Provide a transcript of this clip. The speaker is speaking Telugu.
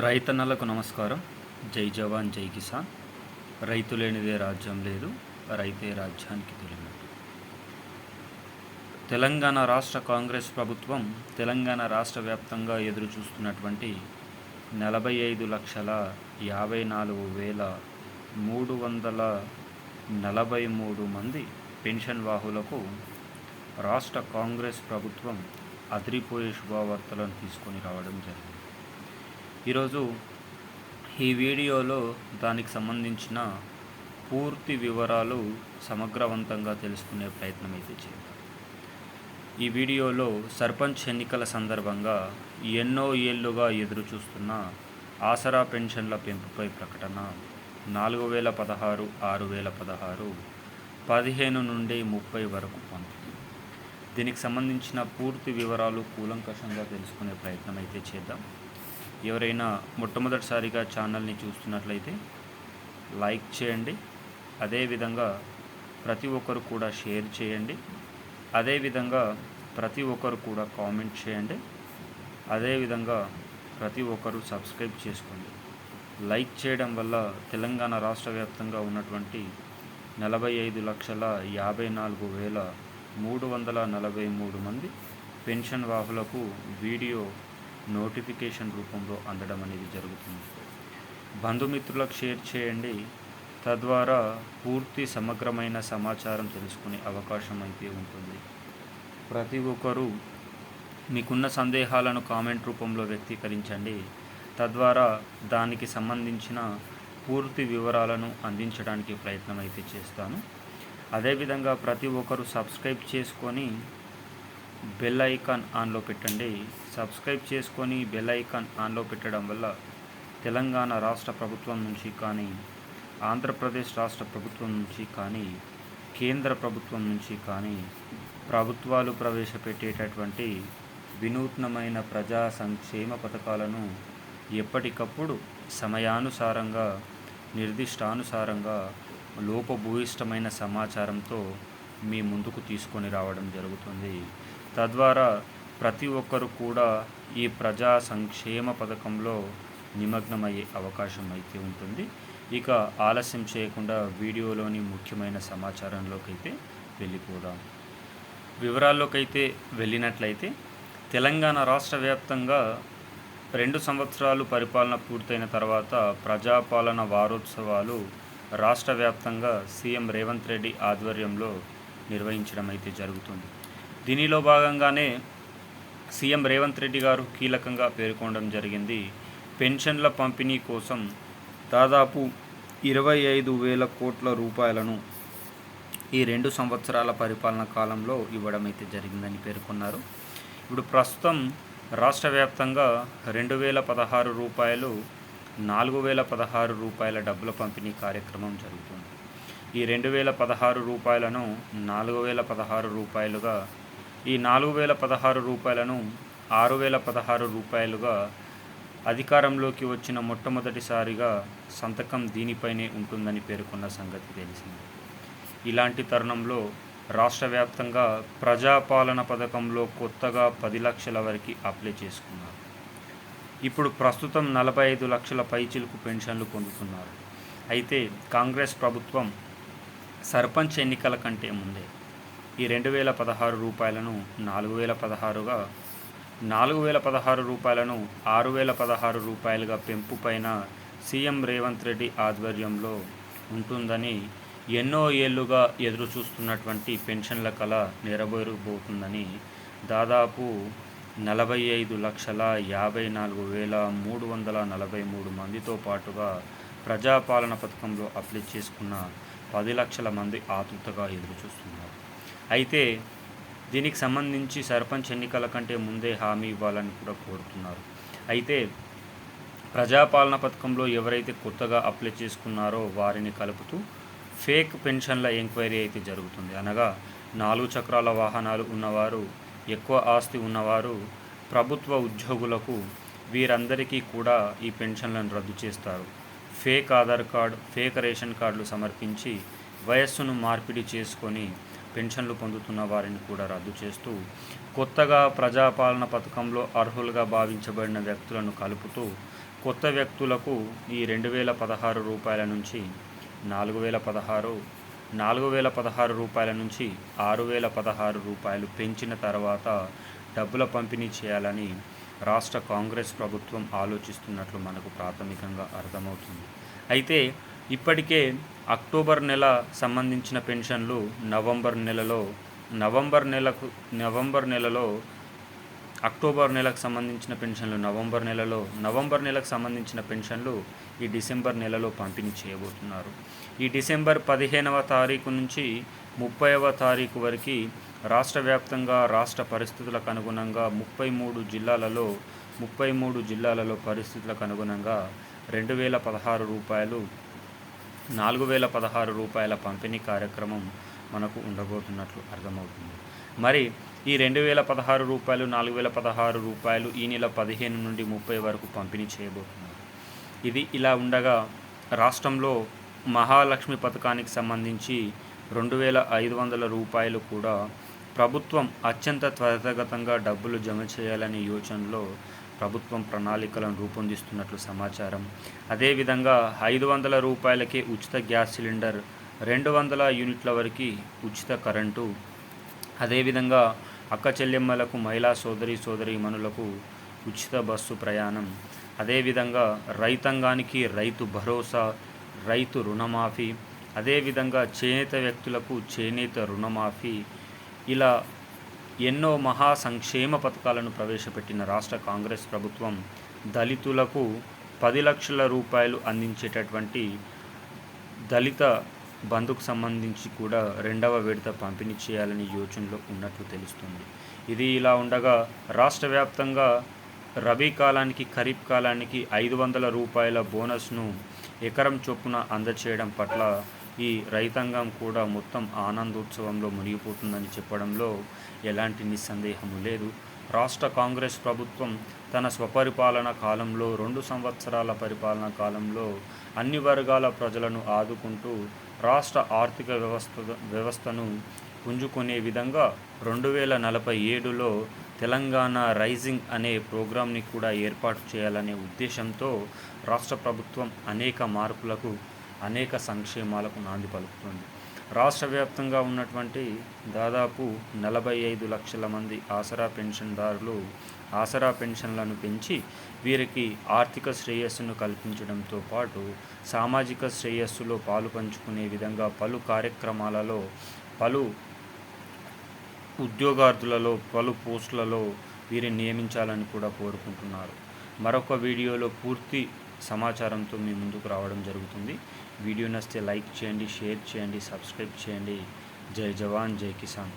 రైతన్నలకు నమస్కారం. జై జవాన్ జై కిసాన్. రైతు లేనిదే రాజ్యం లేదు రైతే రాజ్యానికి తెలియనట్టు తెలంగాణ రాష్ట్ర కాంగ్రెస్ ప్రభుత్వం తెలంగాణ రాష్ట్ర వ్యాప్తంగా ఎదురు చూస్తున్నటువంటి నలభై ఐదు లక్షల యాభై నాలుగు వేల మూడు వందల నలభై మూడు మంది పెన్షన్ వాహులకు రాష్ట్ర కాంగ్రెస్ ప్రభుత్వం అదిరిపోయే శుభవార్తలను తీసుకొని రావడం జరిగింది. ఈరోజు ఈ వీడియోలో దానికి సంబంధించిన పూర్తి వివరాలు సమగ్రవంతంగా తెలుసుకునే ప్రయత్నం అయితే చేద్దాం. ఈ వీడియోలో సర్పంచ్ ఎన్నికల సందర్భంగా ఎన్నో ఏళ్ళుగా ఎదురు చూస్తున్న ఆసరా పెన్షన్ల పెంపుపై ప్రకటన నాలుగు వేల పదహారు ఆరు వేల పదహారు పదిహేను నుండి ముప్పై వరకు పంపిణీ దీనికి సంబంధించిన పూర్తి వివరాలు కూలంకషంగా తెలుసుకునే ప్రయత్నం అయితే చేద్దాం. ఎవరైనా మొట్టమొదటిసారిగా ఛానల్ని చూస్తున్నట్లయితే లైక్ చేయండి. అదేవిధంగా ప్రతి ఒక్కరు కూడా షేర్ చేయండి. అదేవిధంగా ప్రతి ఒక్కరు కూడా కామెంట్ చేయండి. అదేవిధంగా ప్రతి ఒక్కరు సబ్స్క్రైబ్ చేసుకోండి. లైక్ చేయడం వల్ల తెలంగాణ రాష్ట్ర వ్యాప్తంగా ఉన్నటువంటి నలభై ఐదు లక్షల యాభై నాలుగు వేల మూడు వందల నలభై మూడు మంది పెన్షన్ వాహులకు వీడియో నోటిఫికేషన్ రూపంలో అందడం అనేది జరుగుతుంది. బంధుమిత్రులకు షేర్ చేయండి. తద్వారా పూర్తి సమగ్రమైన సమాచారం తెలుసుకునే అవకాశం అయితే ఉంటుంది. ప్రతి ఒక్కరూ మీకున్న సందేహాలను కామెంట్ రూపంలో వ్యక్తీకరించండి. తద్వారా దానికి సంబంధించిన పూర్తి వివరాలను అందించడానికి ప్రయత్నం అయితే చేస్తాను. అదేవిధంగా ప్రతి ఒక్కరూ సబ్స్క్రైబ్ చేసుకొని బెల్ ఐకాన్ ఆన్లో పెట్టండి. సబ్స్క్రైబ్ చేసుకొని బెల్ ఐకాన్ ఆన్లో పెట్టడం వల్ల తెలంగాణ రాష్ట్ర ప్రభుత్వం నుంచి కానీ ఆంధ్రప్రదేశ్ రాష్ట్ర ప్రభుత్వం నుంచి కానీ కేంద్ర ప్రభుత్వం నుంచి కానీ ప్రభుత్వాలు ప్రవేశపెట్టేటటువంటి వినూత్నమైన ప్రజా సంక్షేమ పథకాలను ఎప్పటికప్పుడు సమయానుసారంగా నిర్దిష్టానుసారంగా లోపభూయిష్టమైన సమాచారంతో మీ ముందుకు తీసుకొని రావడం జరుగుతుంది. తద్వారా ప్రతి ఒక్కరు కూడా ఈ ప్రజా సంక్షేమ పథకంలో నిమగ్నమయ్యే అవకాశం అయితే ఉంటుంది. ఇక ఆలస్యం చేయకుండా వీడియోలోని ముఖ్యమైన సమాచారంలోకి అయితే వెళ్ళిపోదాం. వివరాల్లోకైతే వెళ్ళినట్లయితే తెలంగాణ రాష్ట్ర వ్యాప్తంగా రెండు సంవత్సరాలు పరిపాలన పూర్తయిన తర్వాత ప్రజాపాలన వారోత్సవాలు రాష్ట్ర వ్యాప్తంగా సీఎం రేవంత్ రెడ్డి ఆధ్వర్యంలో నిర్వహించడం అయితే జరుగుతుంది. దీనిలో భాగంగానే సీఎం రేవంత్ రెడ్డి గారు కీలకంగా పేర్కొనడం జరిగింది. పెన్షన్ల పంపిణీ కోసం దాదాపు ఇరవై ఐదు వేల కోట్ల రూపాయలను ఈ రెండు సంవత్సరాల పరిపాలన కాలంలో ఇవ్వడం అయితే జరిగిందని పేర్కొన్నారు. ఇప్పుడు ప్రస్తుతం రాష్ట్ర వ్యాప్తంగా రెండు వేల పదహారు రూపాయలు నాలుగు వేల పదహారు రూపాయల డబ్బుల పంపిణీ కార్యక్రమం జరుగుతుంది. ఈ రెండు వేల పదహారు రూపాయలను నాలుగు వేల పదహారు రూపాయలుగా ఈ నాలుగు వేల పదహారు రూపాయలను ఆరు వేల పదహారు రూపాయలుగా అధికారంలోకి వచ్చిన మొట్టమొదటిసారిగా సంతకం దీనిపైనే ఉంటుందని పేర్కొన్న సంగతి తెలిసింది. ఇలాంటి తరుణంలో రాష్ట్ర వ్యాప్తంగా ప్రజాపాలన పథకంలో కొత్తగా పది లక్షల వరకు అప్లై చేసుకున్నారు. ఇప్పుడు ప్రస్తుతం నలభై ఐదు లక్షల పైచిలుకు పెన్షన్లు పొందుతున్నారు. అయితే కాంగ్రెస్ ప్రభుత్వం సర్పంచ్ ఎన్నికల కంటే ముందే ఈ రెండు వేల పదహారు రూపాయలను నాలుగు వేల పదహారుగా నాలుగు వేల పదహారు రూపాయలను ఆరు వేల పదహారు రూపాయలుగా పెంపు పైన సీఎం రేవంత్ రెడ్డి ఆధ్వర్యంలో ఉంటుందని ఎన్నో ఏళ్ళుగా ఎదురు చూస్తున్నటువంటి పెన్షన్ల కళ నెరవేరబోతుందని దాదాపు నలభై ఐదు లక్షల యాభై నాలుగు వేల మూడు వందల నలభై మూడు మందితో పాటుగా ప్రజాపాలన పథకంలో అప్లై చేసుకున్న పది లక్షల మంది ఆతృతగా ఎదురు చూస్తున్నారు అయితే దీనికి సంబంధించి సర్పంచ్ ఎన్నికల కంటే ముందే హామీ ఇవ్వాలని కూడా కోరుతున్నారు. అయితే ప్రజాపాలన పథకంలో ఎవరైతే కొత్తగా అప్లై చేసుకున్నారో వారిని కలుపుతూ ఫేక్ పెన్షన్ల ఎంక్వైరీ అయితే జరుగుతుంది. అనగా నాలుగు చక్రాల వాహనాలు ఉన్నవారు ఎక్కువ ఆస్తి ఉన్నవారు ప్రభుత్వ ఉద్యోగులకు వీరందరికీ కూడా ఈ పెన్షన్లను రద్దు చేస్తారు. Fake Aadhaar card fake ration కార్డులు సమర్పించి వయస్సును మార్పిడి చేసుకొని పెన్షన్లు పొందుతున్న వారిని కూడా రద్దు చేస్తూ కొత్తగా ప్రజాపాలన పథకంలో అర్హులుగా భావించబడిన వ్యక్తులను కలుపుతూ కొత్త వ్యక్తులకు ఈ రెండు వేల పదహారు రూపాయల నుంచి నాలుగు వేల పదహారు నాలుగు వేల పదహారు రూపాయల నుంచి ఆరు వేల పదహారు రూపాయలు పెంచిన తర్వాత డబ్బుల పంపిణీ చేయాలని రాష్ట్ర కాంగ్రెస్ ప్రభుత్వం ఆలోచిస్తున్నట్లు మనకు ప్రాథమికంగా అర్థమవుతుంది. అయితే ఇప్పటికే అక్టోబర్ నెల సంబంధించిన పెన్షన్లు నవంబర్ నెలలో నవంబర్ నెలకు నవంబర్ నెలలో అక్టోబర్ నెలకు సంబంధించిన పెన్షన్లు నవంబర్ నెలలో నవంబర్ నెలకు సంబంధించిన పెన్షన్లు ఈ డిసెంబర్ నెలలో పంపిణీ చేయబోతున్నారు. ఈ డిసెంబర్ పదిహేనవ తారీఖు నుంచి ముప్పైవ తారీఖు వరకు రాష్ట్ర వ్యాప్తంగా రాష్ట్ర పరిస్థితులకు అనుగుణంగా ముప్పై మూడు జిల్లాలలో ముప్పై మూడు జిల్లాలలో పరిస్థితులకు అనుగుణంగా రెండు వేల పదహారు రూపాయలు నాలుగు వేల పదహారు రూపాయల పంపిణీ కార్యక్రమం మనకు ఉండబోతున్నట్లు అర్థమవుతుంది. మరి ఈ రెండు వేల పదహారు రూపాయలు నాలుగు వేల పదహారు రూపాయలు ఈ నెల పదిహేను నుండి ముప్పై వరకు పంపిణీ చేయబోతున్నారు. ఇది ఇలా ఉండగా రాష్ట్రంలో మహాలక్ష్మి పథకానికి సంబంధించి రెండు వేల ఐదు వందల రూపాయలు కూడా ప్రభుత్వం అత్యంత త్వరితగతంగా డబ్బులు జమ చేయాలనే యోచనలో ప్రభుత్వం ప్రణాళికలను రూపొందిస్తున్నట్లు సమాచారం. అదేవిధంగా ఐదు వందల రూపాయలకే ఉచిత గ్యాస్ సిలిండర్ రెండు వందల యూనిట్ల వరకు ఉచిత కరెంటు. అదేవిధంగా అక్క చెల్లెమ్మలకు మహిళా సోదరి సోదరి మనులకు ఉచిత బస్సు ప్రయాణం. అదేవిధంగా రైతాంగానికి రైతు భరోసా రైతు రుణమాఫీ. అదేవిధంగా చేనేత వ్యక్తులకు చేనేత రుణమాఫీ. ఇలా ఎన్నో మహా సంక్షేమ పథకాలను ప్రవేశపెట్టిన రాష్ట్ర కాంగ్రెస్ ప్రభుత్వం దళితులకు పది లక్షల రూపాయలు అందించేటటువంటి దళిత బంధుకు సంబంధించి కూడా రెండవ విడత పంపిణీ చేయాలని యోచనలో ఉన్నట్లు తెలుస్తుంది. ఇది ఇలా ఉండగా రాష్ట్ర వ్యాప్తంగా రబీ కాలానికి ఖరీఫ్ కాలానికి ఐదు వందల రూపాయల బోనస్ను ఎకరం చొప్పున అందచేయడం పట్ల ఈ రైతాంగం కూడా మొత్తం ఆనందోత్సవంలో మునిగిపోతుందని చెప్పడంలో ఎలాంటి నిస్సందేహము లేదు. రాష్ట్ర కాంగ్రెస్ ప్రభుత్వం తన స్వపరిపాలన కాలంలో రెండు సంవత్సరాల పరిపాలన కాలంలో అన్ని వర్గాల ప్రజలను ఆదుకుంటూ రాష్ట్ర ఆర్థిక వ్యవస్థ వ్యవస్థను పుంజుకునే విధంగా రెండు వేల నలభై ఏడులో తెలంగాణ రైజింగ్ అనే ప్రోగ్రాంని కూడా ఏర్పాటు చేయాలనే ఉద్దేశంతో రాష్ట్ర ప్రభుత్వం అనేక మార్పులకు అనేక సంక్షేమాలకు నాంది పలుకుతుంది. రాష్ట్ర వ్యాప్తంగా ఉన్నటువంటి దాదాపు నలభై ఐదు లక్షల మంది ఆసరా పెన్షన్దారులు ఆసరా పెన్షన్లను పెంచి వీరికి ఆర్థిక శ్రేయస్సును కల్పించడంతో పాటు సామాజిక శ్రేయస్సులో పాలు పంచుకునే విధంగా పలు కార్యక్రమాలలో పలు ఉద్యోగార్థులలో పలు పోస్టులలో వీరిని నియమించాలని కూడా కోరుకుంటున్నారు. మరొక వీడియోలో పూర్తి సమాచారంతో మీ ముందుకు రావడం జరుగుతుంది. వీడియో నచ్చితే లైక్ చేయండి షేర్ చేయండి సబ్స్క్రైబ్ చేయండి. జై జవాన్ జై కిసాన్.